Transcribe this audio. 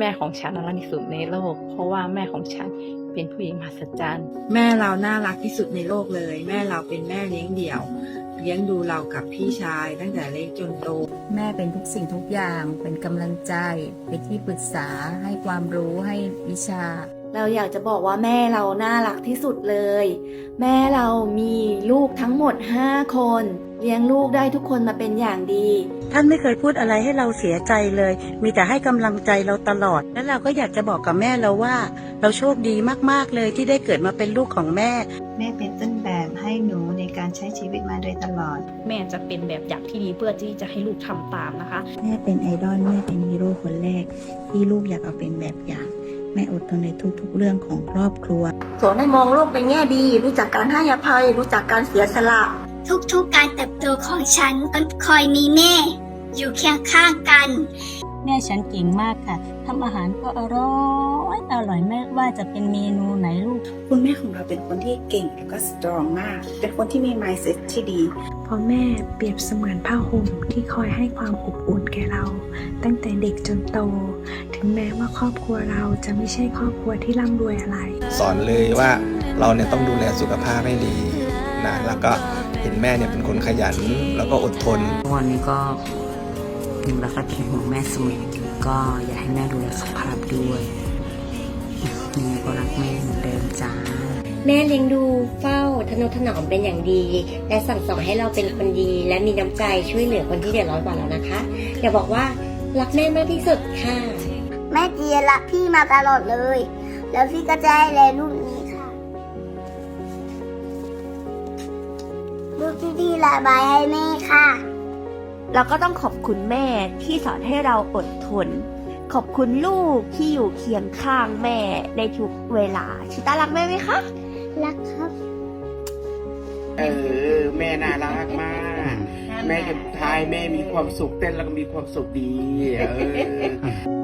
แม่ของฉันน่ารักที่สุดในโลก เพราะว่าแม่ของฉันเป็นผู้หญิงมหัศจรรย์ แม่เราน่ารักที่สุดในโลกเลย แม่เราเป็นแม่เลี้ยงเดี่ยว เลี้ยงดูเรากับพี่ชาย ตั้งแต่เล็กจนโต แม่เป็นทุกสิ่งทุกอย่าง เป็นกำลังใจ เป็นที่ปรึกษา ให้ความรู้ ให้วิชา เราอยากจะบอกว่าแม่เราน่ารักที่สุดเลย แม่เรามีลูกทั้งหมด 5 คน เลี้ยงลูกได้ทุกคนมาเป็นอย่างดี ท่านไม่เคยพูดอะไรให้เราเสียใจเลย มีแต่ให้กำลังใจเราตลอด แล้วเราก็อยากจะบอกกับแม่เราว่า เราโชคดีมากๆเลยที่ได้เกิดมาเป็นลูกของแม่ แม่เป็นต้นแบบให้หนูในการใช้ชีวิตมาโดยตลอด แม่จะเป็นแบบอย่างที่ดีเพื่อที่จะให้ลูกทำตามนะคะ แม่เป็นไอดอลแม่เป็นฮีโร่คนแรก ที่ลูกอยากเอาเป็นแบบอย่าง แม่อดทนในทุกๆเรื่องของครอบครัว สอนให้มองโลกในแง่ดี รู้จักการให้อภัย รู้จักการเสียสละ ทุกๆการเติบโตของฉันต้องคอยมีแม่ อยู่เคียงข้างกัน แม่ฉันเก่งมากค่ะทำอาหารก็อร่อยอร่อยไม่ว่าจะเป็นเมนูไหนลูก คุณแม่ของเราเป็นคนที่เก่งแล้วก็สตรองมาก เป็นคนที่มี mindset ที่ดีเพ ราะแม่เปรียบเสมือนผ้าห่มที่คอยให้ความอบอุ่นแก่เรา ตั้งแต่เด็กจนโต ถึงแม้ว่าครอบครัวเราจะไม่ใช่ครอบครัวที่ร่ำรวยอะไร สอนเลยว่าเราเนี่ยต้องดูแลสุขภาพให้ดีนะแล้วก็เห็นแม่เนี่ยเป็นคนขยันแล้วก็อดทนวันนี้ก็ดูแลก็คิดห่วงแม่เสมอก็อยากให้แม่ดูแลสุขภาพด้วย แม่เลี้ยงดูเฝ้าทนุถนอมเป็นอย่างดี และสั่งสอนให้เราเป็นคนดี และมีน้ำใจช่วยเหลือคนที่เดือดร้อนกว่าเรานะคะ อย่าบอกว่ารักแม่มากที่สุดค่ะ แม่เจียรักพี่มาตลอดเลย แล้วพี่ก็จะให้แลลูกนี้ค่ะลูกที่ดีระบายให้แม่ค่ะ เราก็ต้องขอบคุณแม่ที่สอนให้เราอดทน ขอบคุณลูกที่อยู่เคียงข้างแม่ในทุกเวลา ชิต้ารักแม่ไหมคะ รักครับ เออ แม่น่ารักมาก แม่จะทายแม่มีความสุขเต้นแล้วก็มีความสุขดี เออ